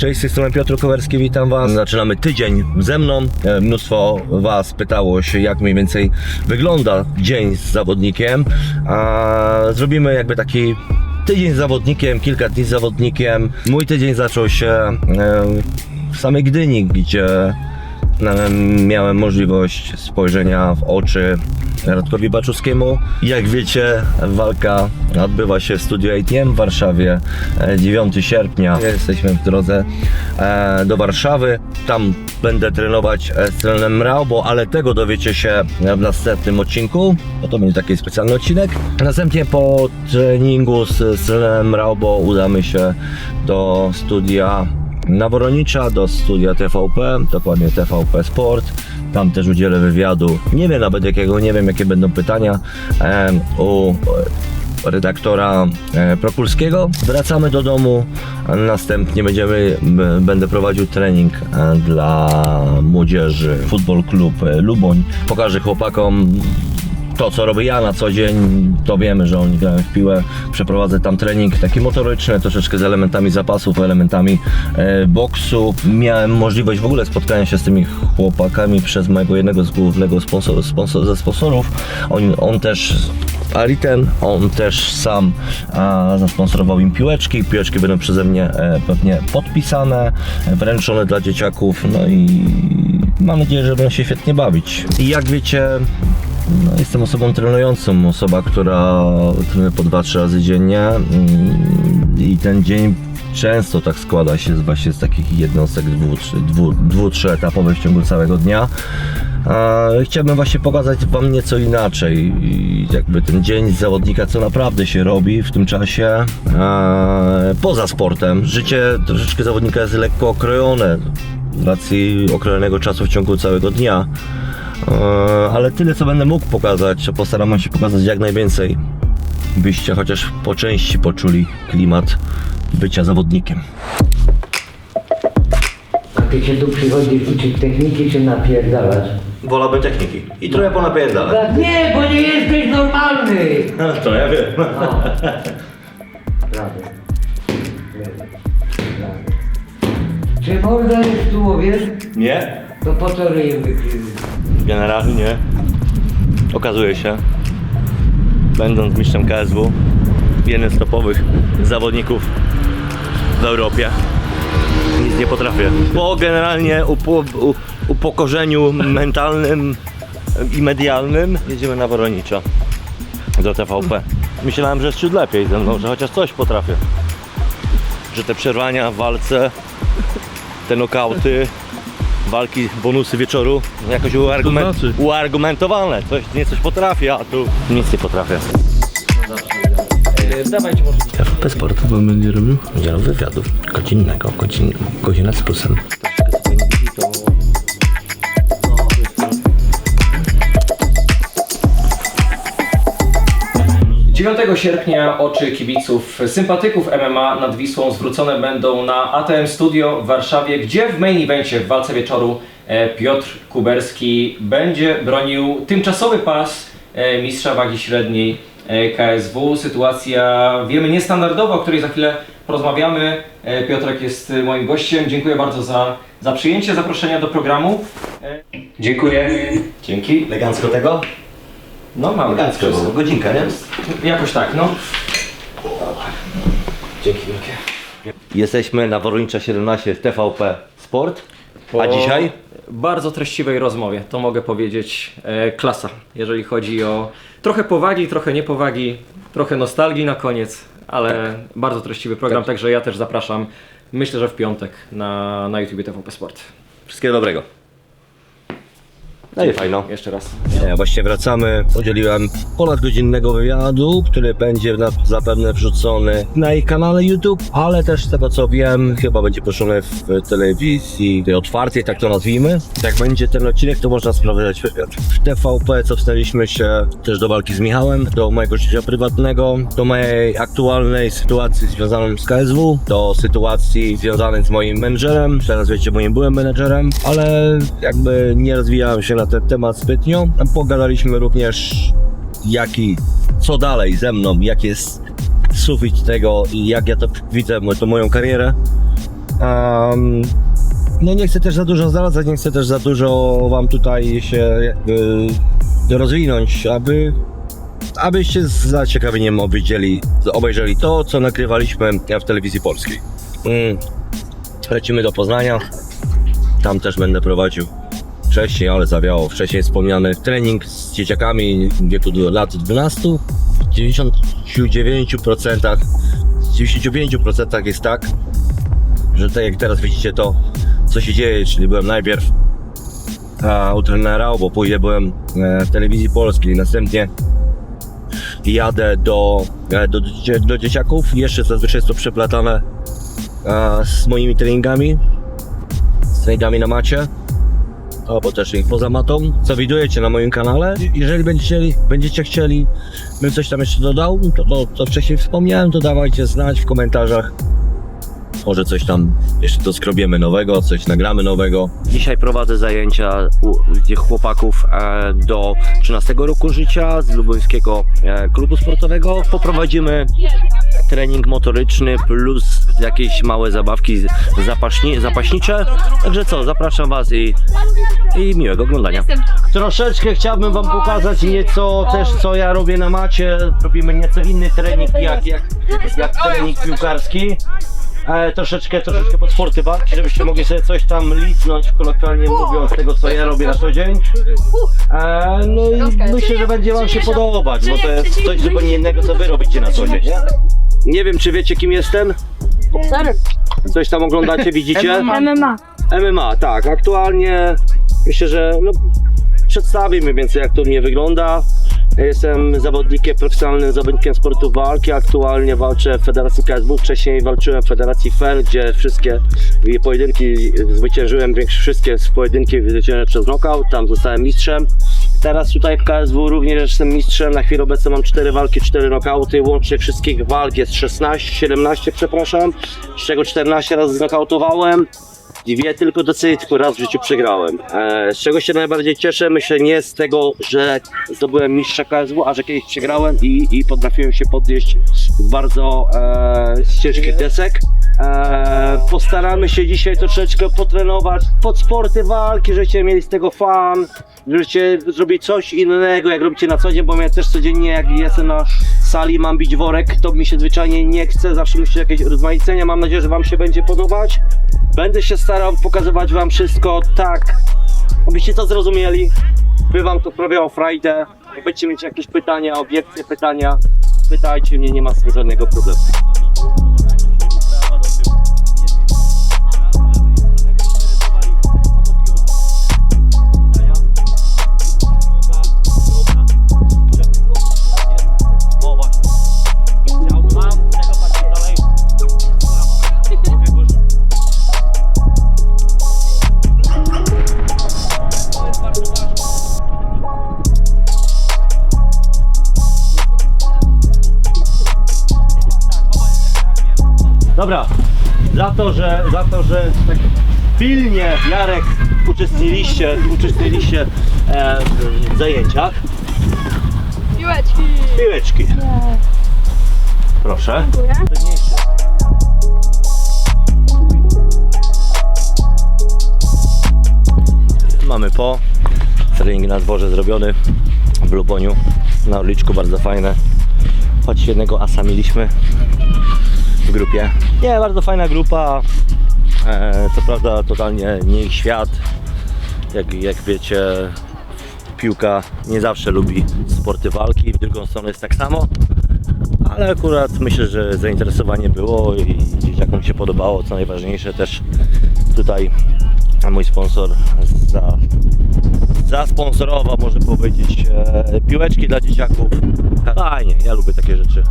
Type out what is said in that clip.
Cześć, z tej strony Piotr Kowerski, witam Was. Zaczynamy tydzień ze mną. E, Mnóstwo Was pytało się, jak mniej więcej wygląda dzień z zawodnikiem. A zrobimy jakby taki tydzień z zawodnikiem, kilka dni z zawodnikiem. Mój tydzień zaczął się e, w samej Gdyni, gdzie miałem możliwość spojrzenia w oczy Radkowi Baczewskiemu. Jak wiecie, walka odbywa się w studiu ATM w Warszawie e, 9 sierpnia. Jesteśmy w drodze e, do Warszawy. Tam będę trenować e, z trenerem Raubo, ale tego dowiecie się w następnym odcinku, bo to będzie taki specjalny odcinek. Następnie po treningu z, z trenerem Raubo udamy się do studia na Woronicza do studia TVP, dokładnie TVP Sport. Tam też udzielę wywiadu. Nie wiem nawet jakiego, nie wiem jakie będą pytania u e, redaktora e, Prokulskiego. Wracamy do domu, następnie będziemy, będę prowadził trening e, dla młodzieży Futbol Klub Luboń. Pokażę chłopakom to, co robię ja na co dzień, to wiemy, że oni grają w piłę. Przeprowadzę tam trening taki motoryczny, troszeczkę z elementami zapasów, elementami e, boksu. Miałem możliwość w ogóle spotkania się z tymi chłopakami przez mojego jednego z głównego sponsor, sponsor, ze sponsorów. On, on też Ariten, on też sam a, zasponsorował im piłeczki. Piłeczki będą przeze mnie e, pewnie podpisane, wręczone dla dzieciaków. No i mam nadzieję, że będą się świetnie bawić. I jak wiecie, no, jestem osobą trenującą, osoba, która trenuje po 2-3 razy dziennie mm, i ten dzień często tak składa się z, właśnie z takich jednostek dwu, trzy- dwu, dwu, w ciągu całego dnia. Chciałbym właśnie pokazać Wam nieco inaczej, jakby ten dzień zawodnika, co naprawdę się robi w tym czasie poza sportem. Życie troszeczkę zawodnika jest lekko okrojone z racji okrojonego czasu w ciągu całego dnia. E, ale tyle co będę mógł pokazać, postaram się pokazać jak najwięcej, byście chociaż po części poczuli klimat bycia zawodnikiem. A ty się tu przychodzisz uczyć techniki czy napierdalać? Wolałbym techniki i trochę ponapierdalać. Nie, bo nie jesteś normalny! To ja wiem. No. Morda jest tu łowiesz? Nie? To po co ryjem? Generalnie okazuje się, będąc mistrzem KSW, jeden z topowych zawodników w Europie, nic nie potrafię. Po generalnie upo, u, upokorzeniu mentalnym i medialnym jedziemy na Woronicza do TVP. Myślałem, że jest ciut lepiej ze mną, że chociaż coś potrafię. Że te przerwania w walce, te nokauty, walki, bonusy wieczoru jakoś uargument, To znaczy? uargumentowane. Coś, nie coś potrafię, a tu nic nie potrafię. Dawajcie może. TVP Sport Co pan będzie robił? udzielał wywiadu godzinnego, godzin, godzina z plusem. 9 sierpnia oczy kibiców, sympatyków MMA nad Wisłą zwrócone będą na ATM Studio w Warszawie, gdzie w main evencie w walce wieczoru e, Piotr Kuberski będzie bronił tymczasowy pas e, mistrza wagi średniej e, KSW. Sytuacja, wiemy, niestandardowa, o której za chwilę porozmawiamy. Piotrek jest moim gościem. Dziękuję bardzo za, za przyjęcie zaproszenia do programu. Dziękuję. Dzięki. Elegancko tego? No mamy. Elegancko, bo godzinka, nie? Jakoś tak, no. Dzięki wielkie. Jesteśmy na Woronicza 17 w TVP Sport. A Po dzisiaj? Bardzo treściwej rozmowie, to mogę powiedzieć e, klasa, jeżeli chodzi o trochę powagi, trochę niepowagi, trochę nostalgii na koniec, ale bardzo treściwy program, także ja też zapraszam, myślę, że w piątek na, na YouTube TVP Sport. Wszystkiego dobrego. No i fajno. Jeszcze raz. Nie, właśnie wracamy. Udzieliłem ponad godzinnego wywiadu, który będzie na, zapewne wrzucony na ich kanale YouTube, ale też z tego co wiem, chyba będzie puszczony w telewizji, tej otwartej, tak to nazwijmy. Jak będzie ten odcinek, to można sprawdzać wywiad. W TVP cofnęliśmy się też do walki z Michałem, do mojego życia prywatnego, do mojej aktualnej sytuacji związanej z KSW, do sytuacji związanej z moim menedżerem, teraz wiecie, moim byłem menedżerem, ale jakby nie rozwijałem się na ten temat zbytnio. Pogadaliśmy również jaki, co dalej ze mną, jak jest sufit tego i jak ja to widzę, to moją karierę. Em, no nie chcę też za dużo zdradzać, nie chcę też za dużo wam tutaj się jakby rozwinąć, aby abyście z zaciekawieniem obejrzeli, obejrzeli to, co nagrywaliśmy w telewizji polskiej. Mm. Lecimy do Poznania. Tam też będę prowadził wcześniej, ale zawiało wcześniej wspomniany trening z dzieciakami w wieku do lat 12. W 99%, w 95% jest tak, że tak jak teraz widzicie to, co się dzieje, czyli byłem najpierw a, u trenera, bo później byłem e, w telewizji polskiej, następnie jadę do, e, do, do dzieciaków, jeszcze zazwyczaj jest to przeplatane z moimi treningami, z treningami na macie, albo też ich poza matą, co widujecie na moim kanale. Jeżeli będziecie chcieli, będziecie chcieli bym coś tam jeszcze dodał, to, to, to wcześniej wspomniałem, to dawajcie znać w komentarzach. Może coś tam jeszcze doskrobiemy nowego, coś nagramy nowego. Dzisiaj prowadzę zajęcia u tych chłopaków e, do 13 roku życia z Lubuńskiego e, Klubu Sportowego. Poprowadzimy trening motoryczny plus jakieś małe zabawki zapaśni, zapaśnicze. Także co, zapraszam Was i, i miłego oglądania. Troszeczkę chciałbym Wam pokazać nieco też co ja robię na macie. Robimy nieco inny trening jak, jak, jak trening piłkarski. E, troszeczkę, troszeczkę pod żebyście mogli sobie coś tam liznąć, kolokwialnie mówiąc, tego co ja robię na co dzień. E, no i myślę, że będzie Wam się podobać, bo to jest coś zupełnie innego, co Wy robicie na co dzień. Nie, nie wiem, czy wiecie kim jestem? Coś tam oglądacie, widzicie? MMA. MMA, tak. Aktualnie myślę, że no, przedstawię mniej więcej jak to mnie wygląda. Jestem zawodnikiem, profesjonalnym zawodnikiem sportu walki. Aktualnie walczę w Federacji KSW. Wcześniej walczyłem w Federacji FER, gdzie wszystkie pojedynki zwyciężyłem, większość wszystkie pojedynki zwyciężyłem przez knockout. Tam zostałem mistrzem. Teraz tutaj w KSW również jestem mistrzem. Na chwilę obecną mam 4 walki, 4 knockouty. Łącznie wszystkich walk jest 16, 17 przepraszam. Z czego 14 razy znokautowałem. Dwie tylko decyzje, tylko raz w życiu przegrałem. E, z czego się najbardziej cieszę, myślę nie z tego, że zdobyłem mistrza KSW, a że kiedyś przegrałem i, i potrafiłem się podnieść z bardzo e, ciężkich desek. E, postaramy się dzisiaj troszeczkę potrenować pod sporty walki, żebyście mieli z tego fan, żebyście zrobić coś innego, jak robicie na co dzień, bo ja też codziennie jak jestem na sali, mam bić worek, to mi się zwyczajnie nie chce, zawsze musi jakieś rozmaicenia, mam nadzieję, że Wam się będzie podobać. Będę się starał pokazywać Wam wszystko tak, abyście to zrozumieli, by Wam to sprawiało frajdę. Jak będziecie mieć jakieś pytania, obiekcje, pytania, pytajcie mnie, nie ma z żadnego problemu. Dobra, za to, że, za to, że tak pilnie Jarek uczestniliście, uczestniliście e, w zajęciach. Piłeczki. Piłeczki. Proszę. Dziękuję. Mamy po. Trening na dworze zrobiony w Luboniu. Na uliczku bardzo fajne. Choć jednego asa mieliśmy w grupie. Nie, bardzo fajna grupa. E, co prawda totalnie nie ich świat. Jak, jak wiecie, piłka nie zawsze lubi sporty walki, w drugą stronę jest tak samo. Ale akurat myślę, że zainteresowanie było i dzieciakom się podobało, co najważniejsze też tutaj mój sponsor za, zasponsorował, można powiedzieć, e, piłeczki dla dzieciaków. Fajnie, ja lubię takie rzeczy.